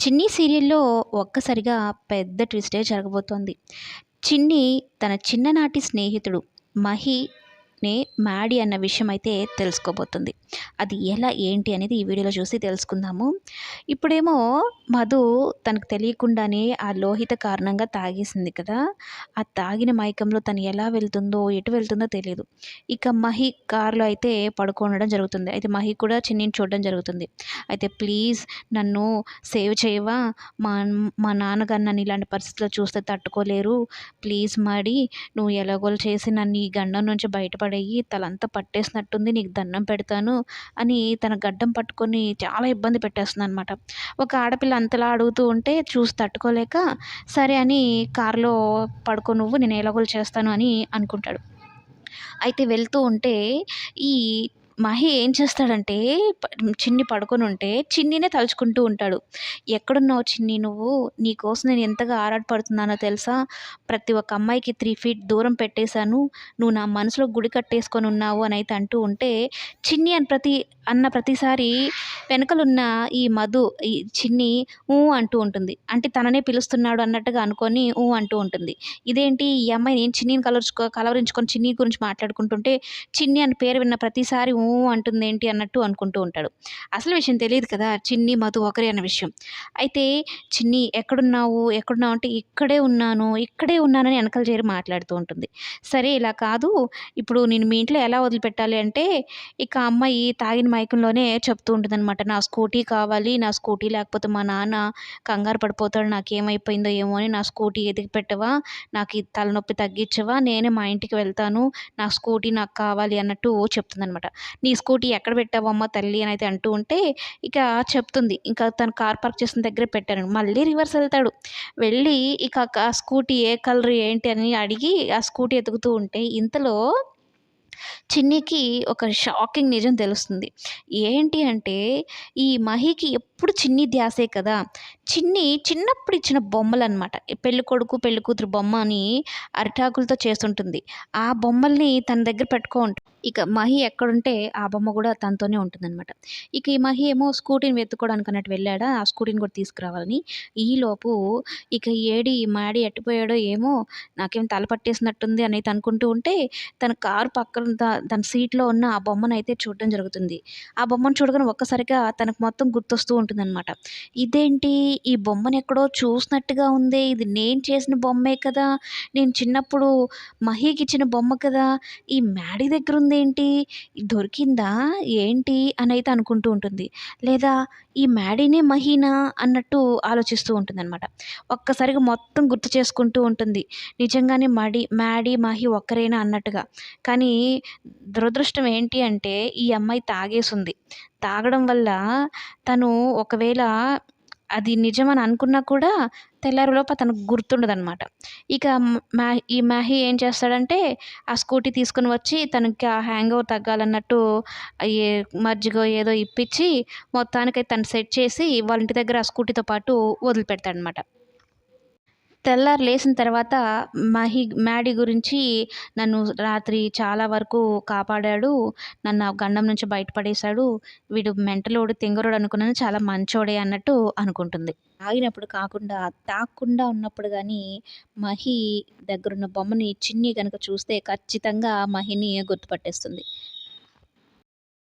చిన్ని సీరియల్లో ఒక్కసారిగా పెద్ద ట్విస్టే జరగబోతోంది. చిన్ని తన చిన్ననాటి స్నేహితుడు మహి మహినే మ్యాడీ అన్న విషయం అయితే తెలుసుకోబోతుంది. అది ఎలా ఏంటి అనేది ఈ వీడియోలో చూసి తెలుసుకుందాము. ఇప్పుడేమో మధు తనకు తెలియకుండానే ఆ లోహిత కారణంగా తాగేసింది కదా. ఆ తాగిన మైకంలో తను ఎలా వెళ్తుందో ఎటు వెళ్తుందో తెలియదు ఇక మహి కారులో అయితే పడుకోవడం జరుగుతుంది. అయితే మహి కూడా చిన్నిని చూడడం జరుగుతుంది. అయితే ప్లీజ్ నన్ను సేవ్ చేయవా? మా మా నాన్నగారు నన్ను ఇలాంటి పరిస్థితుల్లో చూస్తే తట్టుకోలేరు. ప్లీజ్ మాడి నువ్వు ఎలాగోలు చేసి నన్ను ఈ గండం నుంచి పడేయి తలంతా పట్టేసినట్టుంది నీకు దండం పెడతాను అని తన గడ్డం పట్టుకొని చాలా ఇబ్బంది పెట్టేస్తుంది అనమాట ఒక ఆడపిల్ల అంతలా అడుగుతూ ఉంటే చూసి తట్టుకోలేక సరే అని కారులో పడుకో నువ్వు నేను ఎలాగోలు చేస్తాను అని అనుకుంటాడు. అయితే వెళ్తూ ఉంటే ఈ మహి ఏం చేస్తాడంటే చిన్ని పడుకొని ఉంటే చిన్నినే తలుచుకుంటూ ఉంటాడు. ఎక్కడున్నావు చిన్ని నువ్వు? నీకోసం నేను ఎంతగా ఆరాటపడుతున్నానో తెలుసా? ప్రతి ఒక్క అమ్మాయికి త్రీ ఫీట్ దూరం పెట్టేశాను. నువ్వు నా మనసులో గుడి కట్టేసుకొని ఉన్నావు అని అయితే అంటూ ఉంటే చిన్ని అని ప్రతి అన్న ప్రతిసారి వెనకలున్న ఈ మధు ఈ చిన్ని ఊ అంటూ ఉంటుంది. అంటే తననే పిలుస్తున్నాడు అన్నట్టుగా అనుకొని ఊ అంటూ ఉంటుంది. ఇదేంటి ఈ అమ్మాయి నేను చిన్నీని కలర్చుకో కలవరించుకొని చిన్ని గురించి మాట్లాడుకుంటుంటే చిన్ని అని పేరు విన్న ప్రతిసారి ఊ అంటుంది ఏంటి అన్నట్టు అనుకుంటూ ఉంటాడు. అసలు విషయం తెలియదు కదా చిన్ని మధు ఒకరే అన్న విషయం. అయితే చిన్ని ఎక్కడున్నావు? ఎక్కడున్నావు? అంటే ఇక్కడే ఉన్నాను ఇక్కడే ఉన్నానని వెనకలు చేరి మాట్లాడుతూ ఉంటుంది. సరే ఇలా కాదు. ఇప్పుడు నేను మీ ఇంట్లో ఎలా వదిలిపెట్టాలి అంటే ఇక అమ్మాయి తాగిన మైకంలోనే చెప్తూ ఉంటుంది అనమాట నా స్కూటీ కావాలి నా స్కూటీ లేకపోతే మా నాన్న కంగారు పడిపోతాడు నాకు ఏమైపోయిందో ఏమో అని నా స్కూటీ ఎదిగి పెట్టవా నాకు తలనొప్పి తగ్గించవా నేనే మా ఇంటికి వెళ్తాను నా స్కూటీ నాకు కావాలి అన్నట్టు చెప్తుందనమాట నీ స్కూటీ ఎక్కడ పెట్టావమ్మా తల్లి అని అయితే అంటూ ఉంటే ఇక చెప్తుంది. ఇంకా తను కార్ పార్క్ చేసిన దగ్గరే పెట్టాను. మళ్ళీ రివర్స్ వెళ్తాడు. వెళ్ళి ఇక ఆ స్కూటీ ఏ కలర్ ఏంటి అని అడిగి ఆ స్కూటీ ఎతుకుతూ ఉంటే ఇంతలో చిన్నికి ఒక షాకింగ్ నిజం తెలుస్తుంది. ఏంటి అంటే ఈ మహికి ఎప్పుడు చిన్ని ధ్యాసే కదా? చిన్ని చిన్నప్పుడు ఇచ్చిన బొమ్మలు అనమాట పెళ్ళి కొడుకు పెళ్ళి కూతురు బొమ్మ అని అరిటాకులతో చేస్తుంటుంది. ఆ బొమ్మల్ని తన దగ్గర పెట్టుకో ఉంటుంది ఇక మహి ఎక్కడుంటే ఆ బొమ్మ కూడా తనతోనే ఉంటుందన్నమాట. ఇక ఈ మహి ఏమో స్కూటీని వెతుక్కోవడానికి అన్నట్టు వెళ్ళాడా ఆ స్కూటీని కూడా తీసుకురావాలని. ఈలోపు ఇక ఏడి మాడి ఎట్టిపోయాడో ఏమో నాకేం తల పట్టేసినట్టుంది అనేది అనుకుంటూ ఉంటే తన కారు పక్కన తన సీట్లో ఉన్న ఆ బొమ్మను అయితే చూడడం జరుగుతుంది. ఆ బొమ్మను చూడగానే ఒక్కసారిగా తనకు మొత్తం గుర్తొస్తూ ఉంటుందన్నమాట. ఇదేంటి? ఈ బొమ్మను ఎక్కడో చూసినట్టుగా ఉంది. ఇది నేను చేసిన బొమ్మే కదా. నేను చిన్నప్పుడు మహీకి ఇచ్చిన బొమ్మ కదా. ఈ మ్యాడీ దగ్గర ఉంది ఏంటి? దొరికిందా? ఏంటి? అని అయితే అనుకుంటూ ఉంటుంది. లేదా ఈ మ్యాడీనే మహీనా? అన్నట్టు ఆలోచిస్తూ ఉంటుంది అనమాట ఒక్కసారిగా మొత్తం గుర్తు చేసుకుంటూ ఉంటుంది. నిజంగానే మడి మ్యాడీ మహి ఒక్కరేనా? అన్నట్టుగా. కానీ దురదృష్టం ఏంటి అంటే ఈ అమ్మాయి తాగేసుంది. తాగడం వల్ల తను ఒకవేళ అది నిజమని అనుకున్నా కూడా తెల్లారిలోపు తనకు గుర్తుండదనమాట ఇక మా ఈ మాహి ఏం చేస్తాడంటే ఆ స్కూటీ తీసుకుని వచ్చి తనకి ఆ హ్యాంగ్ ఓవర్ తగ్గాలన్నట్టు ఏ మజ్జిగ ఏదో ఇప్పించి మొత్తానికి తను సెట్ చేసి వాళ్ళ ఇంటి దగ్గర ఆ స్కూటీతో పాటు వదిలిపెడతాడనమాట తెల్లారు లేచిన తర్వాత మహి మ్యాడీ గురించి నన్ను రాత్రి చాలా వరకు కాపాడాడు. నన్ను ఆ గండం నుంచి బయటపడేశాడు. వీడు మెంటలోడు తింగరోడు అనుకున్నాను చాలా మంచోడే అన్నట్టు అనుకుంటుంది. ఆగినప్పుడు కాకుండా తాకుండా ఉన్నప్పుడు కానీ మహి దగ్గరున్న బొమ్మని చిన్ని కనుక చూస్తే ఖచ్చితంగా మహిని గుర్తుపట్టేస్తుంది.